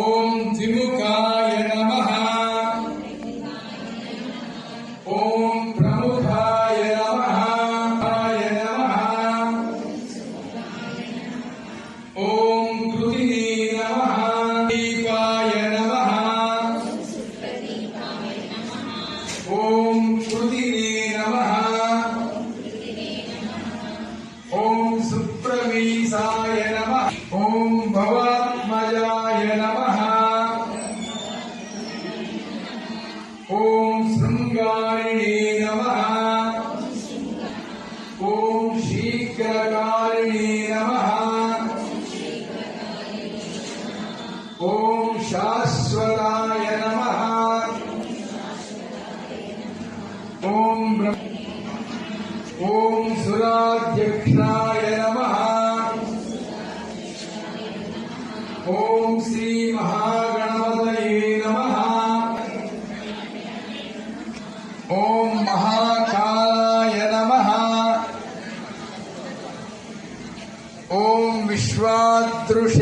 ఓం ద్విముఖాయ నమః. ఓం ప్రముఖాయ నమః. ఓం కృతినే నమః. దీపాయ నమః. ఓం కృతినే ఓం సుప్రవీసాయ నమ. ఓం శృంగారిణే నమః. ఓం శీఘ్రకారిణే నమః. ఓం శాశ్వతాయ నమః. ఓం ఓం సురాధ్యక్షాయ నమః. ఓం శ్రీ ఓం మహాకాలాయ నమః ఓం విశ్వాదృశే